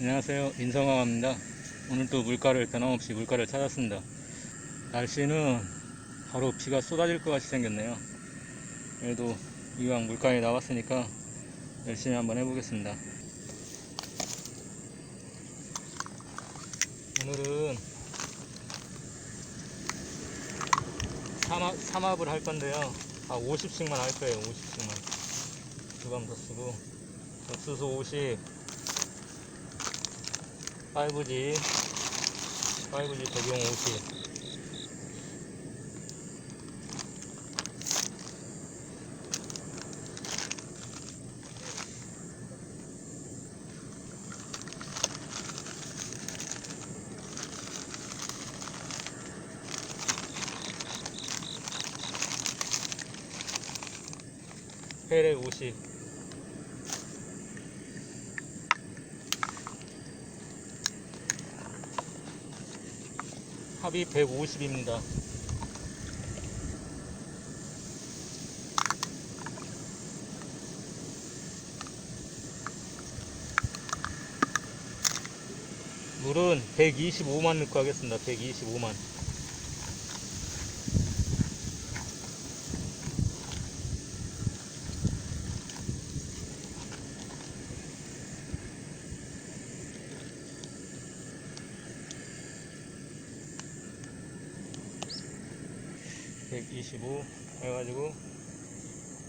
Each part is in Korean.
안녕하세요. 인성화입니다. 오늘도 물가를 변함없이 물가를 찾았습니다. 날씨는 바로 비가 쏟아질 것 같이 생겼네요. 그래도 이왕 물가에 나왔으니까 열심히 한번 해보겠습니다. 오늘은 삼합, 삼합을 할 건데요. 아 50씩만 할 거예요. 50씩만. 두감 더 쓰고. 옥수수 50 5G 5G 적용 50 페레 50 합이 150입니다. 물은 125만 넣고 하겠습니다. 125만. (125) 해가지고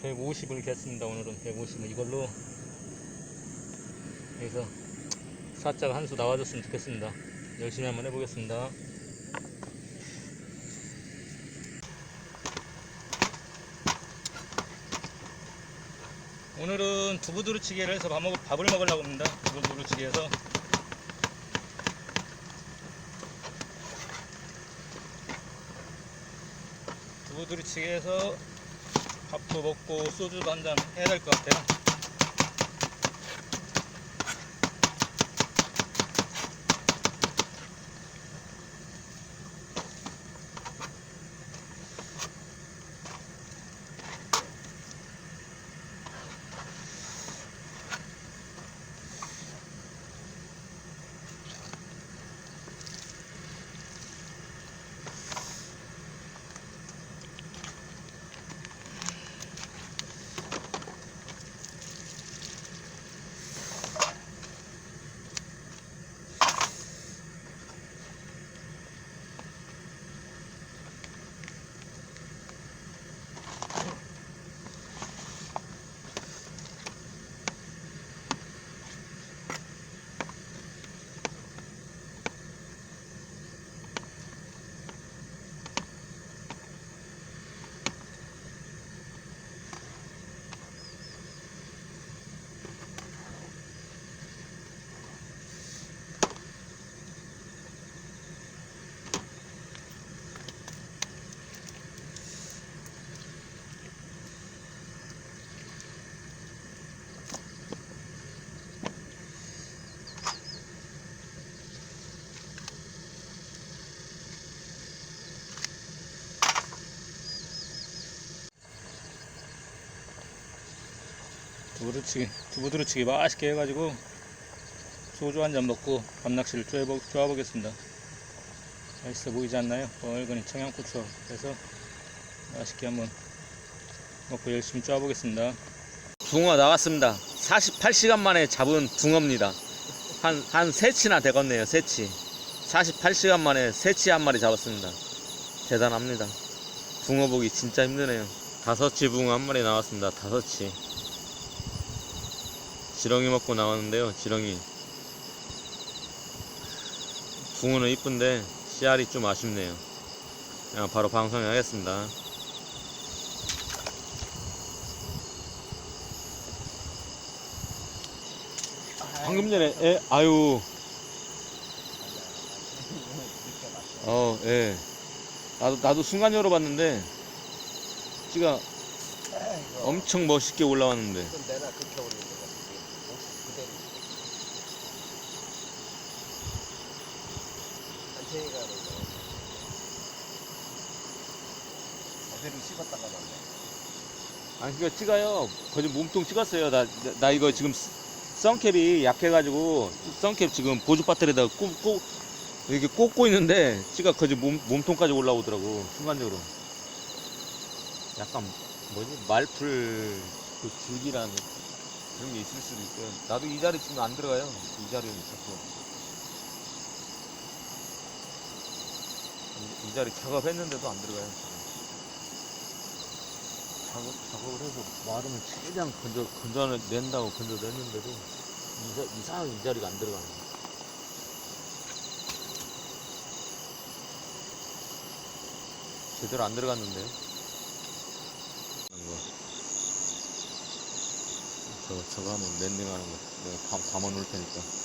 (150을) 겠습니다 오늘은. (150을) 이걸로. 여기서 살짝 한수 나와줬으면 좋겠습니다. 열심히 한번 해보겠습니다. 오늘은 두부 두루치기를 해서 밥 먹, 밥을 먹으려고 합니다. 두부 두루치기해서 두부두루치기 해서 밥도 먹고 소주도 한잔 해야 될 것 같아요 두부두루치기 두부두루치기 맛있게 해가지고 소주 한 잔 먹고 밤낚시를 쪼아보, 쪼아보겠습니다 맛있어 보이지 않나요? 얼근히 청양고추 해서 맛있게 한번 먹고 열심히 쪼아보겠습니다 붕어 나왔습니다. 48시간 만에 잡은 붕어입니다. 한, 한 세치나 되겠네요, 세치. 48시간 만에 세치 한 마리 잡았습니다. 대단합니다. 붕어 보기 진짜 힘드네요. 다섯치 붕어 한 마리 나왔습니다. 다섯치. 지렁이 먹고 나왔는데요, 지렁이. 붕어는 이쁜데 씨알이 좀 아쉽네요. 그냥 바로 방송해 하겠습니다. 방금 전에 애 아유 어 예. 나도 나도 순간 열어봤는데 찌가 엄청 멋있게 올라왔는데 그건 내가 그렇게 올린 거야. 그대로. 그대로 씹었다가 났네. 아니 그니까 찌가요. 거짓 몸통 찍었어요. 나, 나, 나 이거 지금 선캡이 약해가지고 선캡 지금 보조 배터리에다가 꽂, 꽂, 이렇게 꽂고 있는데 지가 거지 몸, 몸통까지 올라오더라고 순간적으로. 약간 뭐지? 말풀 그 줄기란 그런 게 있을 수도 있어요 나도 이 자리 지금 안 들어가요. 이 자리에 있었 이, 이 자리 작업했는데도 안 들어가요 지금. 작업, 작업을 해서 마름을 최대한 건져, 건져낸다고 건져냈는데도 이사, 이상하게 이 자리가 안 들어가는 거야. 제대로 안 들어갔는데. 거. 저거, 저거 하면 랜딩하는 거. 내가 감, 감아 놓을 테니까.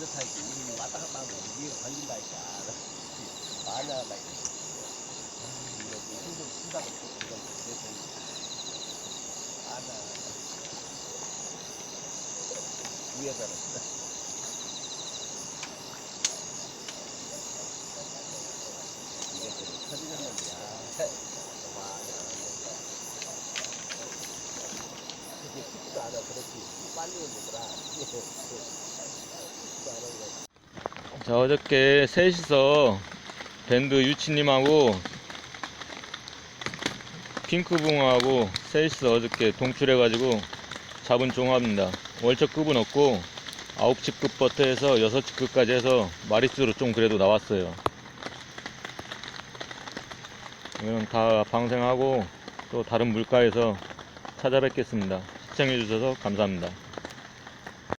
이, 이렇다, 이렇게. 이 왔다 갔다 하면 위에 걸린다니까. 이거. 이거 힘좀 쓰다가 또 이거 그래서 맞아. 위에서는. 이게 또 터지는 안 한다. 이게 쉽지도 않아, 그렇지. 빨리 올리더라. 자 어저께 셋이서 밴드 유치님하고 핑크붕어하고 셋이서 어저께 동출해가지고 잡은 종합입니다. 월척급은 없고 9치급부터 해서 6치급까지 해서 마리수로 좀 그래도 나왔어요. 이건 다 방생하고 또 다른 물가에서 찾아뵙겠습니다. 시청해주셔서 감사합니다